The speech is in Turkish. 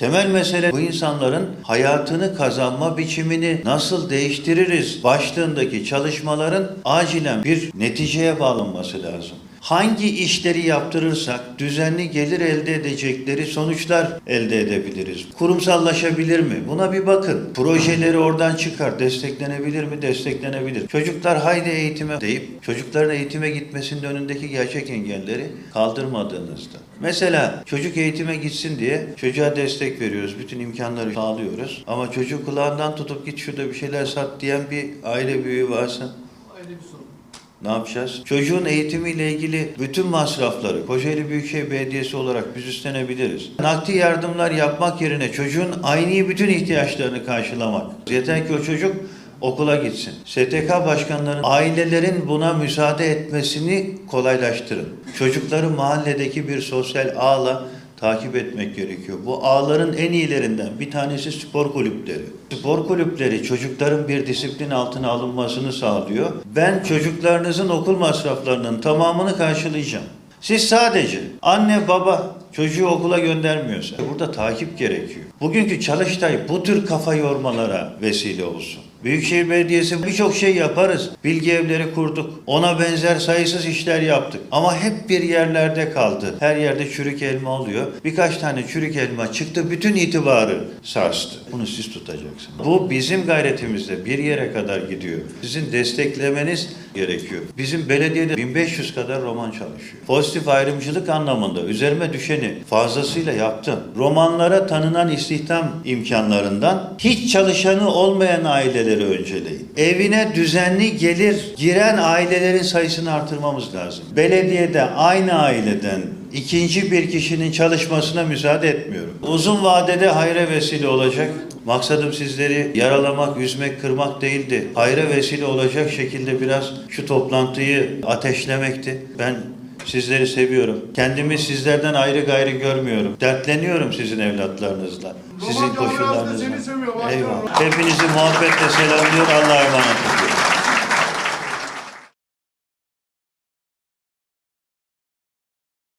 Temel mesele bu insanların hayatını kazanma biçimini nasıl değiştiririz başlığındaki çalışmaların acilen bir neticeye bağlanması lazım. Hangi işleri yaptırırsak düzenli gelir elde edecekleri sonuçlar elde edebiliriz. Kurumsallaşabilir mi? Buna bir bakın. Projeleri oradan çıkar. Desteklenebilir mi? Desteklenebilir. Çocuklar haydi eğitime deyip çocukların eğitime gitmesinin önündeki gerçek engelleri kaldırmadığınızda. Mesela çocuk eğitime gitsin diye çocuğa destek veriyoruz. Bütün imkanları sağlıyoruz. Ama çocuğu kulağından tutup git şurada bir şeyler sat diyen bir aile büyüğü varsa Ayrı bir sorun. Ne yapacağız? Çocuğun eğitimiyle ilgili bütün masrafları Kocaeli Büyükşehir Belediyesi olarak biz üstlenebiliriz. Nakdi yardımlar yapmak yerine çocuğun aynı bütün ihtiyaçlarını karşılamak. Yeter ki o çocuk okula gitsin. STK başkanlarının, ailelerin buna müsaade etmesini kolaylaştırın. Çocukları mahalledeki bir sosyal ağla takip etmek gerekiyor. Bu ağların en iyilerinden bir tanesi spor kulüpleri. Spor kulüpleri çocukların bir disiplin altına alınmasını sağlıyor. Ben çocuklarınızın okul masraflarının tamamını karşılayacağım. Siz sadece anne baba çocuğu okula göndermiyorsa burada takip gerekiyor. Bugünkü Çalıştay bu tür kafa yormalara vesile olsun. Büyükşehir Belediyesi birçok şey yaparız. Bilgi evleri kurduk. Ona benzer sayısız işler yaptık. Ama hep bir yerlerde kaldı. Her yerde çürük elma oluyor. Birkaç tane çürük elma çıktı. Bütün itibarı sarstı. Bunu siz tutacaksınız. Bu bizim gayretimizde bir yere kadar gidiyor. Sizin desteklemeniz gerekiyor. Bizim belediyede 1500 kadar roman çalışıyor. Pozitif ayrımcılık anlamında üzerime düşeni fazlasıyla yaptım. Romanlara tanınan istihdam imkanlarından hiç çalışanı olmayan aileleri önceleyin. Evine düzenli gelir giren ailelerin sayısını artırmamız lazım. Belediyede aynı aileden ikinci bir kişinin çalışmasına müsaade etmiyorum. Uzun vadede hayra vesile olacak. Maksadım sizleri yaralamak, üzmek, kırmak değildi. Hayra vesile olacak şekilde biraz şu toplantıyı ateşlemekti. Ben sizleri seviyorum. Kendimi sizlerden ayrı gayrı görmüyorum. Dertleniyorum sizin evlatlarınızla. Sizin koşullarınızla. Eyvallah. Hepinizi muhabbetle selamlıyor. Allah'a emanet ediyorum.